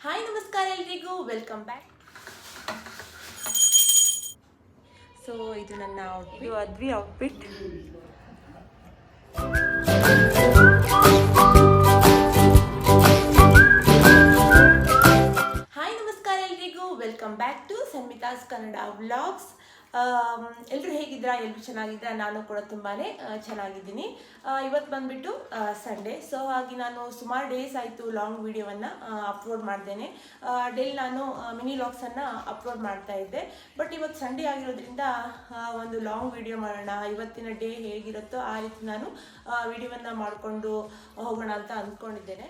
Hi ನಮಸ್ಕಾರ ಎಲ್ರಿಗೂ. Welcome back so ಇದು ನನ್ನ ಇದು ಅದ್ವಿ ಔಟ್ಫಿಟ್ ಹಾಯ್ ನಮಸ್ಕಾರ ಎಲ್ರಿಗೂ. Welcome back to ಸನ್ಮಿತಾಸ್ Kannada vlogs ಎಲ್ಲರೂ ಹೇಗಿದ್ದೀರಾ? ಎಲ್ಲರೂ ಚೆನ್ನಾಗಿದ್ದೀರಾ? ನಾನು ಕೂಡ ತುಂಬಾ ಚೆನ್ನಾಗಿದ್ದೀನಿ. ಇವತ್ತು ಬಂದುಬಿಟ್ಟು ಸಂಡೇ ಸೊ ಹಾಗೆ ನಾನು ಸುಮಾರು ಡೇಸ್ ಆಯಿತು ಲಾಂಗ್ ವಿಡಿಯೋವನ್ನು ಅಪ್ಲೋಡ್ ಮಾಡ್ದೇನೆ. ಡೈಲಿ ನಾನು ಮಿನಿ ಲಾಗ್ಸನ್ನು ಅಪ್ಲೋಡ್ ಮಾಡ್ತಾ ಇದ್ದೆ. ಬಟ್ ಇವತ್ತು ಸಂಡೇ ಆಗಿರೋದ್ರಿಂದ ಒಂದು ಲಾಂಗ್ ವಿಡಿಯೋ ಮಾಡೋಣ, ಇವತ್ತಿನ ಡೇ ಹೇಗಿರುತ್ತೋ ಆ ರೀತಿ ನಾನು ವಿಡಿಯೋವನ್ನು ಮಾಡಿಕೊಂಡು ಹೋಗೋಣ ಅಂತ ಅಂದ್ಕೊಂಡಿದ್ದೇನೆ.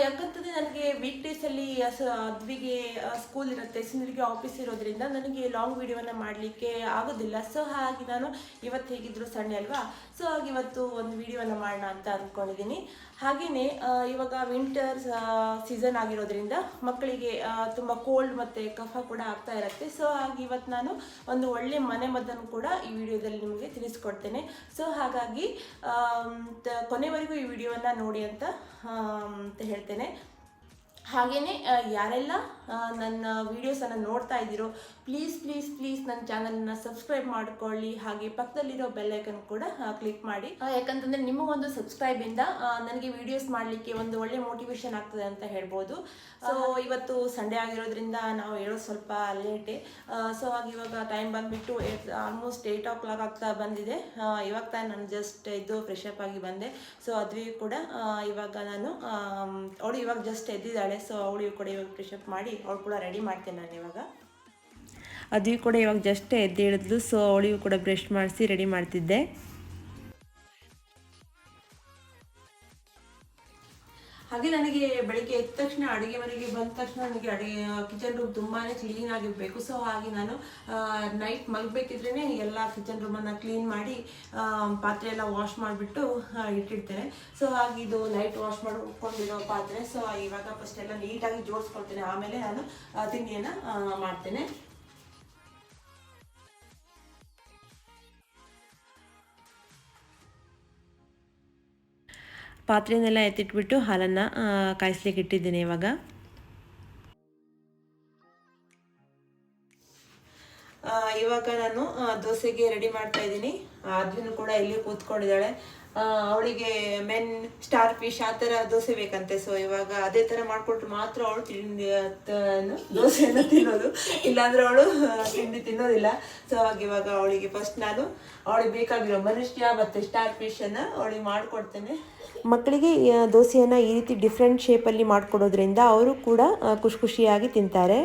ಯಾಕಂತಂದ್ರೆ ನನಗೆ ವೀಕ್ ಡೇಸಲ್ಲಿ ಅದ್ವಿಗೆ ಸ್ಕೂಲ್ ಇರುತ್ತೆ ಸಿನಿರಿಗೆ ಆಫೀಸ್ ಇರೋದ್ರಿಂದ ನನಗೆ ಲಾಂಗ್ ವಿಡಿಯೋವನ್ನು ಮಾಡಲಿಕ್ಕೆ ಆಗೋದಿಲ್ಲ. ಸೊ ಹಾಗೆ ನಾನು ಇವತ್ತು ಹೇಗಿದ್ರು ಸಣ್ಣ ಅಲ್ವಾ? ಸೊ ಹಾಗೆ ಇವತ್ತು ಒಂದು ವಿಡಿಯೋವನ್ನು ಮಾಡೋಣ ಅಂತ ಅಂದ್ಕೊಂಡಿದ್ದೀನಿ ಹಾಗೆಯೇ ಇವಾಗ ವಿಂಟರ್ ಸೀಸನ್ ಆಗಿರೋದ್ರಿಂದ ಮಕ್ಕಳಿಗೆ ತುಂಬ ಕೋಲ್ಡ್ ಮತ್ತು ಕಫ ಕೂಡ ಆಗ್ತಾ ಇರುತ್ತೆ. ಸೊ ಹಾಗೆ ಇವತ್ತು ನಾನು ಒಂದು ಒಳ್ಳೆ ಮನೆ ಮದ್ದನ್ನು ಕೂಡ ಈ ವಿಡಿಯೋದಲ್ಲಿ ನಿಮಗೆ ತಿಳಿಸ್ಕೊಡ್ತೇನೆ. ಸೊ ಹಾಗಾಗಿ ಕೊನೆವರೆಗೂ ಈ ವಿಡಿಯೋವನ್ನು ನೋಡಿ ಅಂತ ಆಮ್, ಅಂತ ಹೇಳ್ತೇನೆ ಹಾಗೆಯೇ ಯಾರೆಲ್ಲ ನನ್ನ ವೀಡಿಯೋಸನ್ನು ನೋಡ್ತಾ ಇದ್ದೀರೋ ಪ್ಲೀಸ್ ಪ್ಲೀಸ್ ಪ್ಲೀಸ್ ನನ್ನ ಚಾನಲನ್ನು ಸಬ್ಸ್ಕ್ರೈಬ್ ಮಾಡ್ಕೊಳ್ಳಿ. ಹಾಗೆ ಪಕ್ಕದಲ್ಲಿರೋ ಬೆಲ್ಲೈಕನ್ ಕೂಡ ಕ್ಲಿಕ್ ಮಾಡಿ. ಯಾಕಂತಂದರೆ ನಿಮಗೊಂದು ಸಬ್ಸ್ಕ್ರೈಬಿಂದ ನನಗೆ ವಿಡಿಯೋಸ್ ಮಾಡಲಿಕ್ಕೆ ಒಂದು ಒಳ್ಳೆ ಮೋಟಿವೇಶನ್ ಆಗ್ತದೆ ಅಂತ ಹೇಳ್ಬೋದು. ಸೊ ಇವತ್ತು ಸಂಡೇ ಆಗಿರೋದ್ರಿಂದ ನಾವು ಹೇಳೋದು ಸ್ವಲ್ಪ ಲೇಟೆ ಸೊ ಹಾಗೆ ಇವಾಗ ಟೈಮ್ ಬಂದುಬಿಟ್ಟು ಆಲ್ಮೋಸ್ಟ್ ಏಯ್ಟ್ ಓ ಕ್ಲಾಕ್ ಆಗ್ತಾ ಬಂದಿದೆ. ಇವಾಗ ತಾನು ನಾನು ಜಸ್ಟ್ ಇದು ಫ್ರೆಶ್ ಅಪ್ ಆಗಿ ಬಂದೆ. ಸೊ ಅದ್ವಿ ಕೂಡ ಇವಾಗ ನಾನು ಅವಳು ಇವಾಗ ಜಸ್ಟ್ ಎದ್ದಿದ್ದಾಳೆ. ಸೊ ಅವಳು ಕೂಡ ಇವಾಗ ಪ್ರಿಶಪ್ ಮಾಡಿ ಅವಳು ಕೂಡ ರೆಡಿ ಮಾಡ್ತೀನಿ ನಾನು ಇವಾಗ. ಅದು ಕೂಡ ಇವಾಗ ಜಸ್ಟ್ ಎದ್ದೇಳಿದ್ಲು ಸೊ ಅವಳಿಗೂ ಕೂಡ ಬ್ರಷ್ ಮಾಡಿಸಿ ರೆಡಿ ಮಾಡ್ತಿದ್ದೆ. ಹಾಗೆ ನನಗೆ ಬೆಳಿಗ್ಗೆ ಎದ್ದ ತಕ್ಷಣ ಅಡುಗೆ ಮನೆಗೆ ಬಂದ ತಕ್ಷಣ ನನಗೆ ಅಡುಗೆ ಕಿಚನ್ ರೂಮ್ ತುಂಬಾ ಕ್ಲೀನ್ ಆಗಿರಬೇಕು. ಸೊ ಹಾಗೆ ನಾನು ನೈಟ್ ಮಲಗಬೇಕಿದ್ರೇ ಎಲ್ಲ ಕಿಚನ್ ರೂಮನ್ನು ಕ್ಲೀನ್ ಮಾಡಿ ಪಾತ್ರೆ ಎಲ್ಲ ವಾಶ್ ಮಾಡಿಬಿಟ್ಟು ಇಟ್ಟಿರ್ತೇನೆ ಸೊ ಹಾಗೆ ಇದು ನೈಟ್ ವಾಶ್ ಮಾಡಿ ಪಾತ್ರೆ. ಸೊ ಇವಾಗ ಫಸ್ಟ್ ಎಲ್ಲ ನೀಟಾಗಿ ಜೋಡಿಸ್ಕೊಳ್ತೇನೆ. ಆಮೇಲೆ ನಾನು ತಿಂಡಿಯನ್ನು ಮಾಡ್ತೇನೆ. ಪಾತ್ರೆನೆಲ್ಲ ಎತ್ತಿಟ್ಬಿಟ್ಟು ಹಾಲನ್ನು ಕಾಯಿಸ್ಲಿಕ್ಕೆ ಇಟ್ಟಿದ್ದೀನಿ ಇವಾಗ. ಇವಾಗ ನಾನು ದೋಸೆಗೆ ರೆಡಿ ಮಾಡ್ತಾ ಇದ್ದೀನಿ. ಆದ್ರೂ ಕೂಡ ಇಲ್ಲಿ ಕೂತ್ಕೊಂಡಿದ್ದಾಳೆ. ಅವಳಿಗೆ ಮೆನ್, ಸ್ಟಾರ್ ಫಿಶ್ ಆ ಥರ ದೋಸೆ ಬೇಕಂತೆ. ಸೊ ಇವಾಗ ಅದೇ ಥರ ಮಾಡಿಕೊಟ್ರು ಮಾತ್ರ ಅವಳು ತಿಂಡಿ ದೋಸೆಯನ್ನು ತಿನ್ನೋದು. ಇಲ್ಲಾಂದ್ರೆ ಅವಳು ತಿಂಡಿ ತಿನ್ನೋದಿಲ್ಲ. ಸೊ ಇವಾಗ ಅವಳಿಗೆ ಫಸ್ಟ್ ನಾನು, ಅವಳಿಗೆ ಬೇಕಾಗಿರೋ ಮನುಷ್ಯ ಮತ್ತು ಸ್ಟಾರ್ ಫಿಶನ್ನು ಅವಳಿಗೆ ಮಾಡಿಕೊಡ್ತೇನೆ. ಮಕ್ಕಳಿಗೆ ದೋಸೆಯನ್ನು ಈ ರೀತಿ ಡಿಫ್ರೆಂಟ್ ಶೇಪಲ್ಲಿ ಮಾಡಿಕೊಡೋದ್ರಿಂದ ಅವರು ಕೂಡ ಖುಷಿ ಖುಷಿಯಾಗಿ ತಿಂತಾರೆ.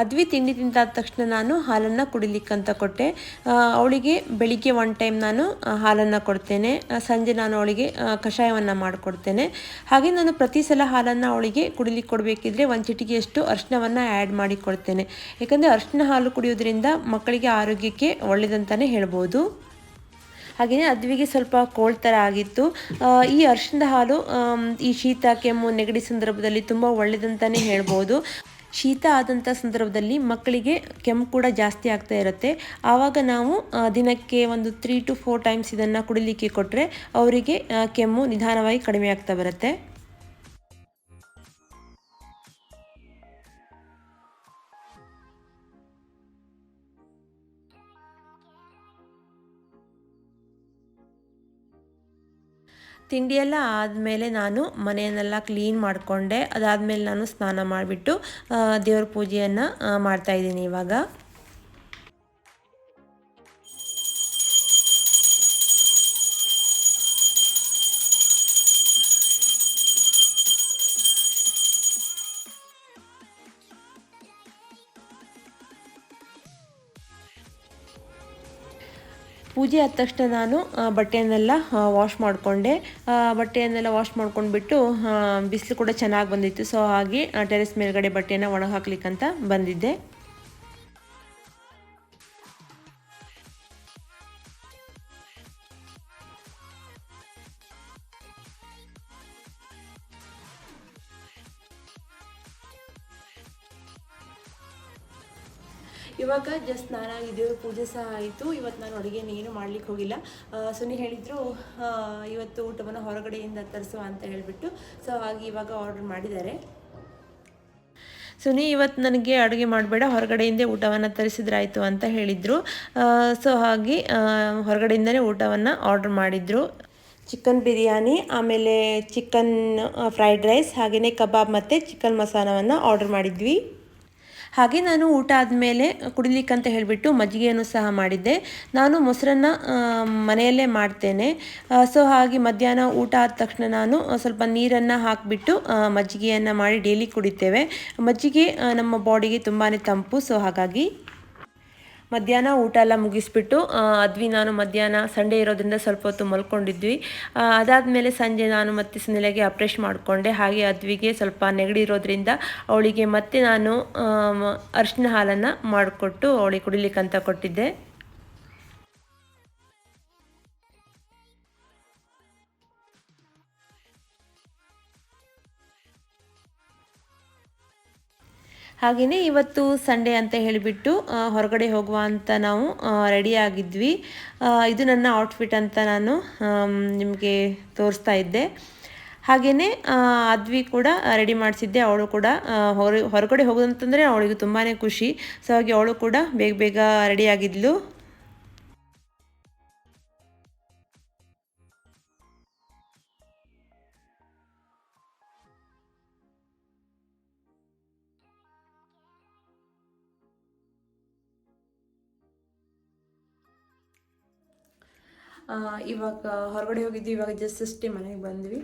ಅದ್ವಿ ತಿಂಡಿ ತಿಂದಾದ ತಕ್ಷಣ ನಾನು ಹಾಲನ್ನು ಕುಡಿಲಿಕ್ಕಂತ ಕೊಟ್ಟೆ. ಅವಳಿಗೆ ಬೆಳಿಗ್ಗೆ ಒನ್ ಟೈಮ್ ನಾನು ಹಾಲನ್ನು ಕೊಡ್ತೇನೆ. ಸಂಜೆ ನಾನು ಅವಳಿಗೆ ಕಷಾಯವನ್ನು ಮಾಡಿಕೊಡ್ತೇನೆ. ಹಾಗೆ ನಾನು ಪ್ರತಿ ಸಲ ಹಾಲನ್ನು ಅವಳಿಗೆ ಕುಡಿಲಿಕ್ಕೆ ಕೊಡಬೇಕಿದ್ರೆ ಒಂದು ಚಿಟಿಕೆಯಷ್ಟು ಅರಿಶಿನವನ್ನು ಆ್ಯಡ್ ಮಾಡಿ ಕೊಡ್ತೇನೆ. ಯಾಕಂದರೆ ಅರಿಶಿನ ಹಾಲು ಕುಡಿಯೋದ್ರಿಂದ ಮಕ್ಕಳಿಗೆ ಆರೋಗ್ಯಕ್ಕೆ ಒಳ್ಳೆಯದಂತಲೇ ಹೇಳ್ಬೋದು. ಹಾಗೆಯೇ ಅದ್ವಿಗೆ ಸ್ವಲ್ಪ ಕೋಲ್ಡ್ ಥರ ಆಗಿತ್ತು. ಈ ಅರ್ಶಿನದ ಹಾಲು ಈ ಶೀತ, ಕೆಮ್ಮು, ನೆಗಡಿ ಸಂದರ್ಭದಲ್ಲಿ ತುಂಬ ಒಳ್ಳೆಯದಂತಲೇ ಹೇಳ್ಬೋದು. ಶೀತ ಆದಂಥ ಸಂದರ್ಭದಲ್ಲಿ ಮಕ್ಕಳಿಗೆ ಕೆಮ್ಮು ಕೂಡ ಜಾಸ್ತಿ ಆಗ್ತಾ ಇರುತ್ತೆ. ಆವಾಗ ನಾವು ದಿನಕ್ಕೆ ಒಂದು ತ್ರೀ ಟು ಫೋರ್ ಟೈಮ್ಸ್ ಇದನ್ನು ಕುಡಿಲಿಕ್ಕೆ ಕೊಟ್ಟರೆ ಅವರಿಗೆ ಕೆಮ್ಮು ನಿಧಾನವಾಗಿ ಕಡಿಮೆ ಆಗ್ತಾ ಬರುತ್ತೆ. ತಿಂಡಿಯೆಲ್ಲ ಆದಮೇಲೆ ನಾನು ಮನೆಯನ್ನೆಲ್ಲ ಕ್ಲೀನ್ ಮಾಡಿಕೊಂಡೆ. ಅದಾದಮೇಲೆ ನಾನು ಸ್ನಾನ ಮಾಡಿಬಿಟ್ಟು ದೇವ್ರ ಪೂಜೆಯನ್ನು ಮಾಡ್ತಾಯಿದ್ದೀನಿ ಇವಾಗ. ಪೂಜೆ ಆದ ತಕ್ಷಣ ನಾನು ಬಟ್ಟೆಯನ್ನೆಲ್ಲ ವಾಶ್ ಮಾಡಿಕೊಂಡೆ. ಬಟ್ಟೆಯನ್ನೆಲ್ಲ ವಾಶ್ ಮಾಡ್ಕೊಂಡ್ಬಿಟ್ಟು ಬಿಸಿಲು ಕೂಡ ಚೆನ್ನಾಗಿ ಬಂದಿತ್ತು. ಸೊ ಹಾಗೆ ಟೆರೆಸ್ ಮೇಲ್ಗಡೆ ಬಟ್ಟೆಯನ್ನು ಒಣಗಿ ಹಾಕ್ಲಿಕ್ಕಂತ ಬಂದಿದ್ದೆ. ಇವಾಗ ಜಸ್ಟ್ ಸ್ನಾನಾಗಿದ್ದೇವೆ ಪೂಜೆ ಸಹ ಆಯಿತು. ಇವತ್ತು ನಾನು ಅಡುಗೆ ಏನು ಮಾಡ್ಲಿಕ್ಕೆ ಹೋಗಿಲ್ಲ. ಸುನಿ ಹೇಳಿದರು ಇವತ್ತು ಊಟವನ್ನು ಹೊರಗಡೆಯಿಂದ ತರಿಸುವ ಅಂತ ಹೇಳಿಬಿಟ್ಟು. ಸೊ ಹಾಗೆ ಇವಾಗ ಆರ್ಡರ್ ಮಾಡಿದ್ದಾರೆ. ಸುನಿ, ಇವತ್ತು ನನಗೆ ಅಡುಗೆ ಮಾಡಬೇಡ, ಹೊರಗಡೆಯಿಂದ ಊಟವನ್ನು ತರಿಸಿದ್ರಾಯಿತು ಅಂತ ಹೇಳಿದರು. ಸೊ ಹಾಗೆ ಹೊರಗಡೆಯಿಂದನೇ ಊಟವನ್ನು ಆರ್ಡ್ರ್ ಮಾಡಿದರು. ಚಿಕನ್ ಬಿರಿಯಾನಿ, ಆಮೇಲೆ ಚಿಕನ್ ಫ್ರೈಡ್ ರೈಸ್ ಹಾಗೆಯೇ ಕಬಾಬ್ ಮತ್ತು ಚಿಕನ್ ಮಸಾಲವನ್ನು ಆರ್ಡ್ರ್ ಮಾಡಿದ್ವಿ. ಹಾಗೆ ನಾನು ಊಟ ಆದಮೇಲೆ ಕುಡಿಲಿಕ್ಕಂತ ಹೇಳಿಬಿಟ್ಟು ಮಜ್ಜಿಗೆಯನ್ನು ಸಹ ಮಾಡಿದ್ದೆ. ನಾನು ಮೊಸರನ್ನ ಮನೆಯಲ್ಲೇ ಮಾಡ್ತೇನೆ. ಸೊ ಹಾಗೆ ಮಧ್ಯಾಹ್ನ ಊಟ ಆದ ತಕ್ಷಣ ನಾನು ಸ್ವಲ್ಪ ನೀರನ್ನು ಹಾಕಿಬಿಟ್ಟು ಮಜ್ಜಿಗೆಯನ್ನು ಮಾಡಿ ಡೈಲಿ ಕುಡಿತೇವೆ. ಮಜ್ಜಿಗೆ ನಮ್ಮ ಬಾಡಿಗೆ ತುಂಬಾ ತಂಪು. ಸೊ ಹಾಗಾಗಿ ಮಧ್ಯಾಹ್ನ ಊಟ ಎಲ್ಲ ಮುಗಿಸ್ಬಿಟ್ಟು ಅದ್ವಿ ನಾನು ಮಧ್ಯಾಹ್ನ ಸಂಡೇ ಇರೋದ್ರಿಂದ ಸ್ವಲ್ಪ ಹೊತ್ತು ಮಲ್ಕೊಂಡಿದ್ವಿ. ಅದಾದಮೇಲೆ ಸಂಜೆ ನಾನು ಮತ್ತೆ ಸುನಿಲೆಗೆ ಅಪ್ರೇಷ್ ಮಾಡಿಕೊಂಡೆ. ಹಾಗೆ ಅದ್ವಿಗೆ ಸ್ವಲ್ಪ ನೆಗಡಿ ಇರೋದ್ರಿಂದ ಅವಳಿಗೆ ಮತ್ತೆ ನಾನು ಅರಿಶಿನ ಹಾಲನ್ನು ಮಾಡಿಕೊಟ್ಟು ಅವಳಿಗೆ ಕುಡಿಲಿಕ್ಕಂತ ಕೊಟ್ಟಿದ್ದೆ. ಹಾಗೆಯೇ ಇವತ್ತು ಸಂಡೇ ಅಂತ ಹೇಳಿಬಿಟ್ಟು ಹೊರಗಡೆ ಹೋಗುವ ಅಂತ ನಾವು ರೆಡಿ ಆಗಿದ್ವಿ. ಇದು ನನ್ನ ಔಟ್ಫಿಟ್ ಅಂತ ನಾನು ನಿಮಗೆ ತೋರಿಸ್ತಾ ಇದ್ದೆ. ಹಾಗೆಯೇ ಅದ್ವಿ ಕೂಡ ರೆಡಿ ಮಾಡಿಸಿದ್ದೆ. ಅವಳು ಕೂಡ ಹೊರ, ಹೊರಗಡೆ ಹೋಗೋದಂತಂದರೆ ಅವಳಿಗೆ ತುಂಬಾ ಖುಷಿ. ಸೊ ಹಾಗೆ ಅವಳು ಕೂಡ ಬೇಗ ಬೇಗ ರೆಡಿ ಇವಾಗ, ಹೊರಗಡೆ ಹೋಗಿದ್ವಿ, ಇವಾಗ ಜಸ್ಟ್ ಅಷ್ಟೇ ಮನೆಗೆ ಬಂದ್ವಿ.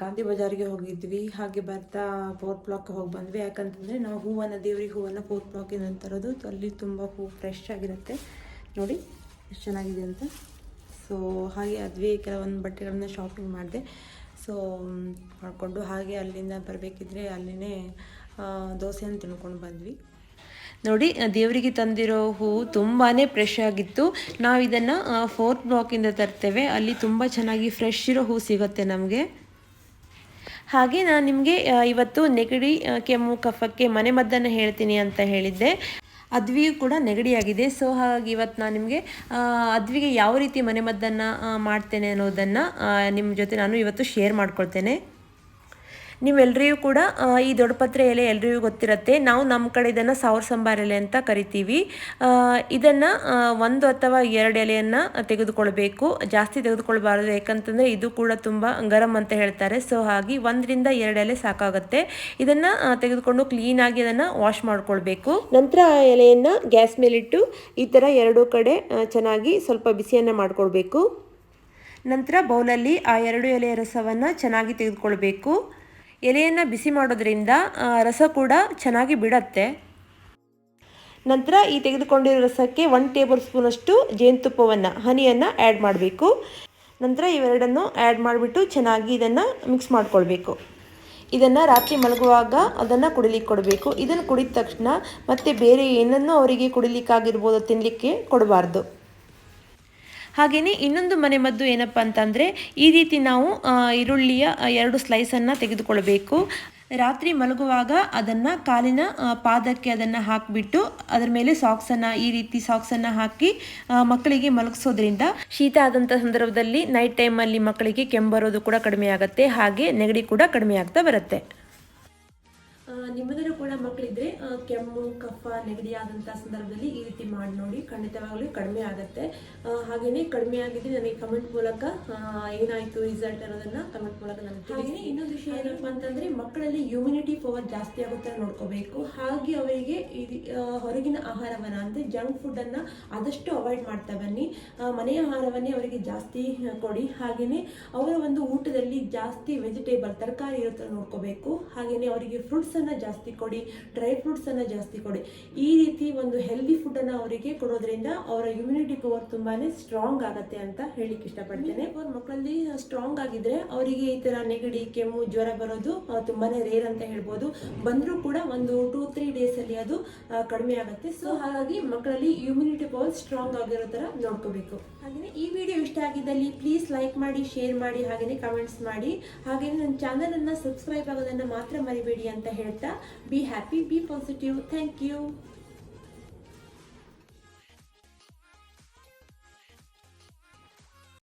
ಗಾಂಧಿ ಬಜಾರಿಗೆ ಹೋಗಿದ್ವಿ. ಹಾಗೆ ಬರ್ತಾ ಫೋರ್ತ್ ಬ್ಲಾಕ್ ಹೋಗಿ ಬಂದ್ವಿ. ಯಾಕಂತಂದರೆ ನಾವು ಹೂವನ್ನು, ದೇವ್ರಿಗೆ ಹೂವನ್ನು ಫೋರ್ತ್ ಬ್ಲಾಕಿಂದ ತರೋದು. ಅಲ್ಲಿ ತುಂಬ ಹೂ ಫ್ರೆಶ್ ಆಗಿರುತ್ತೆ. ನೋಡಿ, ಎಷ್ಟು ಚೆನ್ನಾಗಿದೆ ಅಂತ. ಸೊ ಹಾಗೆ ಅದ್ವಿ ಕೆಲವೊಂದು ಬಟ್ಟೆಗಳನ್ನ ಶಾಪಿಂಗ್ ಮಾಡಿದೆ. ಸೊ ಮಾಡಿಕೊಂಡು ಹಾಗೆ ಅಲ್ಲಿಂದ ಬರಬೇಕಿದ್ರೆ ಅಲ್ಲಿನೇ ದೋಸೆಯನ್ನು ತಿನ್ಕೊಂಡು ಬಂದ್ವಿ. ನೋಡಿ ದೇವರಿಗೆ ತಂದಿರೋ ಹೂವು ತುಂಬಾ ಫ್ರೆಶ್ ಆಗಿತ್ತು. ನಾವು ಇದನ್ನು ಫೋರ್ತ್ ಬ್ಲಾಕಿಂದ ತರ್ತೇವೆ. ಅಲ್ಲಿ ತುಂಬ ಚೆನ್ನಾಗಿ ಫ್ರೆಶ್ ಇರೋ ಹೂ ಸಿಗುತ್ತೆ ನಮಗೆ. ಹಾಗೆ ನಾನು ನಿಮಗೆ ಇವತ್ತು ನೆಗಡಿ ಕೆಮ್ಮು, ಕಫಕ್ಕೆ ಮನೆಮದ್ದನ್ನು ಹೇಳ್ತೀನಿ ಅಂತ ಹೇಳಿದ್ದೆ. ಅದ್ವಿಗೂ ಕೂಡ ನೆಗಡಿಯಾಗಿದೆ ಸೊ ಹಾಗಾಗಿ ಇವತ್ತು ನಾನು ನಿಮಗೆ ಅದ್ವಿಗೆ ಯಾವ ರೀತಿ ಮನೆಮದ್ದನ್ನು ಮದ್ದನ್ನು ಮಾಡ್ತೇನೆ ಅನ್ನೋದನ್ನು ನಿಮ್ಮ ಜೊತೆ ನಾನು ಇವತ್ತು ಶೇರ್ ಮಾಡ್ಕೊಳ್ತೇನೆ. ನೀವೆಲ್ಲರಿಗೂ ಕೂಡ ಈ ದೊಡ್ಡಪತ್ರೆ ಎಲೆ ಎಲ್ಲರಿಗೂ ಗೊತ್ತಿರುತ್ತೆ. ನಾವು ನಮ್ಮ ಕಡೆ ಇದನ್ನು ಸಾವಿರ ಸಂಬಾರ ಎಲೆ ಅಂತ ಕರಿತೀವಿ. ಇದನ್ನು ಒಂದು ಅಥವಾ ಎರಡು ಎಲೆಯನ್ನು ತೆಗೆದುಕೊಳ್ಬೇಕು. ಜಾಸ್ತಿ ತೆಗೆದುಕೊಳ್ಬಾರ್ದು. ಯಾಕಂತಂದರೆ ಇದು ಕೂಡ ತುಂಬ ಗರಂ ಅಂತ ಹೇಳ್ತಾರೆ. ಸೊ, ಹಾಗೆ ಒಂದರಿಂದ ಎರಡು ಎಲೆ ಸಾಕಾಗುತ್ತೆ. ಇದನ್ನು ತೆಗೆದುಕೊಂಡು ಕ್ಲೀನಾಗಿ ಅದನ್ನು ವಾಶ್ ಮಾಡಿಕೊಳ್ಬೇಕು. ನಂತರ ಆ ಎಲೆಯನ್ನು ಗ್ಯಾಸ್ ಮೇಲಿಟ್ಟು ಈ ಥರ ಎರಡೂ ಕಡೆ ಚೆನ್ನಾಗಿ ಸ್ವಲ್ಪ ಬಿಸಿಯನ್ನು ಮಾಡಿಕೊಳ್ಬೇಕು. ನಂತರ ಬೌಲಲ್ಲಿ ಆ ಎರಡು ಎಲೆಯ ರಸವನ್ನು ಚೆನ್ನಾಗಿ ತೆಗೆದುಕೊಳ್ಬೇಕು. ಎಲೆಯನ್ನು ಬಿಸಿ ಮಾಡೋದ್ರಿಂದ ರಸ ಕೂಡ ಚೆನ್ನಾಗಿ ಬಿಡತ್ತೆ. ನಂತರ ಈ ತೆಗೆದುಕೊಂಡಿರೋ ರಸಕ್ಕೆ ಒನ್ ಟೇಬಲ್ ಸ್ಪೂನಷ್ಟು ಜೇನುತುಪ್ಪವನ್ನು, ಹನಿಯನ್ನು ಆ್ಯಡ್ ಮಾಡಬೇಕು. ನಂತರ ಇವೆರಡನ್ನು ಆ್ಯಡ್ ಮಾಡಿಬಿಟ್ಟು ಚೆನ್ನಾಗಿ ಇದನ್ನು ಮಿಕ್ಸ್ ಮಾಡ್ಕೊಳ್ಬೇಕು. ಇದನ್ನು ರಾತ್ರಿ ಮಲಗುವಾಗ ಅದನ್ನು ಕುಡಿಲಿಕ್ಕೆ ಕೊಡಬೇಕು. ಇದನ್ನು ಕುಡಿದ ತಕ್ಷಣ ಮತ್ತೆ ಬೇರೆ ಏನನ್ನೂ ಅವರಿಗೆ ಕುಡಿಲಿಕ್ಕಾಗಿರ್ಬೋದು ತಿನ್ನಲಿಕ್ಕೆ ಕೊಡಬಾರ್ದು. ಹಾಗೆಯೇ ಇನ್ನೊಂದು ಮನೆಮದ್ದು ಏನಪ್ಪ ಅಂತಂದರೆ, ಈ ರೀತಿ ನಾವು ಈರುಳ್ಳಿಯ ಎರಡು ಎರಡು ಸ್ಲೈಸನ್ನು ತೆಗೆದುಕೊಳ್ಬೇಕು. ರಾತ್ರಿ ಮಲಗುವಾಗ ಅದನ್ನು ಕಾಲಿನ ಪಾದಕ್ಕೆ ಅದನ್ನು ಹಾಕಿಬಿಟ್ಟು, ಅದರ ಮೇಲೆ ಸಾಕ್ಸನ್ನು ಈ ರೀತಿ ಸಾಕ್ಸನ್ನು ಹಾಕಿ ಮಕ್ಕಳಿಗೆ ಮಲಗಿಸೋದ್ರಿಂದ ಶೀತ ಆದಂಥ ಸಂದರ್ಭದಲ್ಲಿ ನೈಟ್ ಟೈಮಲ್ಲಿ ಮಕ್ಕಳಿಗೆ ಕೆಮ್ಮು ಬರೋದು ಕೂಡ ಕಡಿಮೆ ಆಗುತ್ತೆ, ಹಾಗೆ ನೆಗಡಿ ಕೂಡ ಕಡಿಮೆ ಆಗ್ತಾ ಬರುತ್ತೆ. ಆ, ನಿಮ್ಮದರ ಕೂಡ ಮಕ್ಕಳಿದ್ರೆ ಕೆಮ್ಮು ಕಫ ನೆಗಡಿ ಆದಂಥ ಸಂದರ್ಭದಲ್ಲಿ ಈ ರೀತಿ ಮಾಡಿ ನೋಡಿ. ಖಂಡಿತವಾಗ್ಲೂ ಕಡಿಮೆ ಆಗುತ್ತೆ. ಹಾಗೆಯೇ ಹಾಗೇನೆ ಕಡಿಮೆ ಆಗಿದೆ ನನಗೆ ಕಮೆಂಟ್ ಮೂಲಕ ಏನಾಯ್ತು ರಿಸಲ್ಟ್ ಅನ್ನೋದನ್ನ ಕಮೆಂಟ್ ಮೂಲಕ ನನಗೆ ತಿಳಿಸಿ ಇನ್ನೊಂದು ವಿಷಯ ಏನಪ್ಪ ಅಂತಂದ್ರೆ ಮಕ್ಕಳಲ್ಲಿ ಇಮ್ಯುನಿಟಿ ಪವರ್ ಜಾಸ್ತಿ ಆಗುತ್ತೆ ನೋಡ್ಕೋಬೇಕು. ಹಾಗೆ ಅವರಿಗೆ ಇದು ಹೊರಗಿನ ಆಹಾರವನ್ನ ಅಂದ್ರೆ ಜಂಕ್ ಫುಡ್ ಅನ್ನ ಆದಷ್ಟು ಅವಾಯ್ಡ್ ಮಾಡ್ತಾ ಬನ್ನಿ. ಮನೆಯ ಆಹಾರವನ್ನೇ ಅವರಿಗೆ ಜಾಸ್ತಿ ಕೊಡಿ. ಹಾಗೇನೆ ಅವರ ಒಂದು ಊಟದಲ್ಲಿ ಜಾಸ್ತಿ ವೆಜಿಟೇಬಲ್ ತರಕಾರಿ ಇರೋ ನೋಡ್ಕೋಬೇಕು. ಹಾಗೇನೆ ಅವರಿಗೆ ಫ್ರೂಟ್ಸ್ ಜಾಸ್ತಿ ಕೊಡಿ ಡ್ರೈ ಫ್ರೂಟ್ಸ್ ಅನ್ನ ಜಾಸ್ತಿ ಕೊಡಿ. ಈ ರೀತಿ ಒಂದು ಹೆಲ್ದಿ ಫುಡ್ ಅನ್ನ ಅವರಿಗೆ ಕೊಡೋದ್ರಿಂದ ಅವರ ಇಮ್ಯುನಿಟಿ ಪವರ್ ತುಂಬಾನೇ ಸ್ಟ್ರಾಂಗ್ ಆಗುತ್ತೆ ಅಂತ ಹೇಳಿಕ್ಕೆ ಇಷ್ಟಪಡ್ತೇನೆ. ಅವ್ರ ಮಕ್ಕಳಲ್ಲಿ ಸ್ಟ್ರಾಂಗ್ ಆಗಿದ್ರೆ ಅವರಿಗೆ ಈ ಥರ ನೆಗಡಿ ಕೆಮ್ಮು ಜ್ವರ ಬರೋದು ತುಂಬಾ ತುಂಬಾನೇ ರೇರ್ ಅಂತ ಹೇಳ್ಬೋದು. ಬಂದರೂ ಕೂಡ ಒಂದು ಟೂ ತ್ರೀ ಡೇಸಲ್ಲಿ ಅಲ್ಲಿ ಅದು ಕಡಿಮೆ ಆಗುತ್ತೆ. ಸೊ ಹಾಗಾಗಿ ಮಕ್ಕಳಲ್ಲಿ ಇಮ್ಯುನಿಟಿ ಪವರ್ ಸ್ಟ್ರಾಂಗ್ ಆಗಿರೋ ಥರ ನೋಡ್ಕೋಬೇಕು. ಹಾಗೆಯೇ ಈ ವಿಡಿಯೋ ಇಷ್ಟ ಆಗಿದ್ದಲ್ಲಿ ಪ್ಲೀಸ್ ಲೈಕ್ ಮಾಡಿ ಶೇರ್ ಮಾಡಿ ಹಾಗೆಯೇ ಕಮೆಂಟ್ಸ್ ಮಾಡಿ. ಹಾಗೆಯೇ ನನ್ನ ಚಾನಲನ್ನು ಅನ್ನ ಸಬ್ಸ್ಕ್ರೈಬ್ ಆಗೋದನ್ನ ಮಾತ್ರ ಮರಿಬೇಡಿ ಅಂತ ಹೇಳ್ತಾ Be happy, be positive. Thank you.